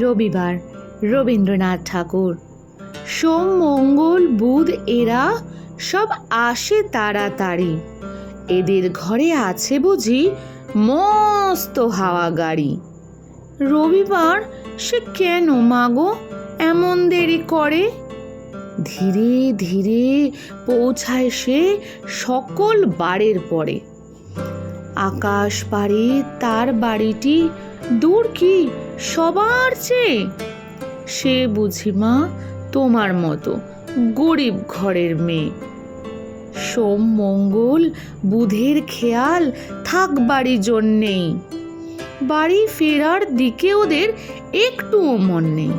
রবিবার। রবীন্দ্রনাথ ঠাকুর। সোম, মঙ্গল, বুধ, এরা সব আসে তাড়াতাড়ি। এদের ঘরে আছে বুঝি মস্ত হাওয়া গাড়ি। রবিবার সে কেন মাগো? এমন দেরি করে? ধীরে ধীরে পৌঁছায় সে সকল বারের পরে। আকাশ পারে তার বাড়িটি দূর কি? সবার চেয়ে। সে বুঝি মা তোমার মতো গরিব ঘরের মেয়ে। সোম মঙ্গল বুধের খেয়াল থাক বাড়ি জন্যেই। বাড়ি ফেরার দিকে ওদের একটুও মন নেই।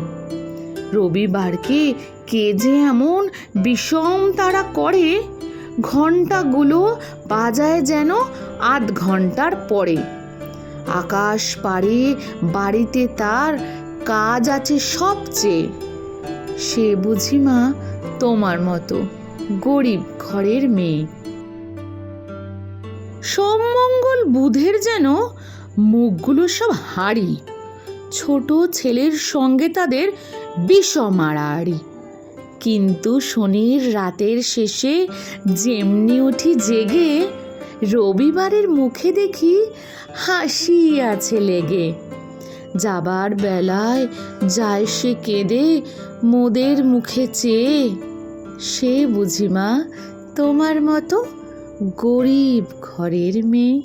রবিবারকে কে যে এমন বিষম তারা করে ঘন্টাগুলো বাজায় যেন আধ ঘণ্টার পরে। আকাশ পারে বাড়িতে তার কাজ আছে সবচেয়ে। সে বুঝি মা, তোমার মতো গরিব ঘরের মেয়ে। সোমমঙ্গল বুধের যেন মুখগুলো সব হাড়ি। ছোট ছেলের সঙ্গে তাদের বিষম আড়াআড়ি। কিন্তু শনির রাতের শেষে যেমনি উঠি জেগে রবিবারের মুখে দেখি হাসি আছে লেগে। যাবার বেলায় যায় সে কেঁদে মোদের মুখে চেয়ে। সে বুঝিমা তোমার মতো গরিব ঘরের মেয়ে।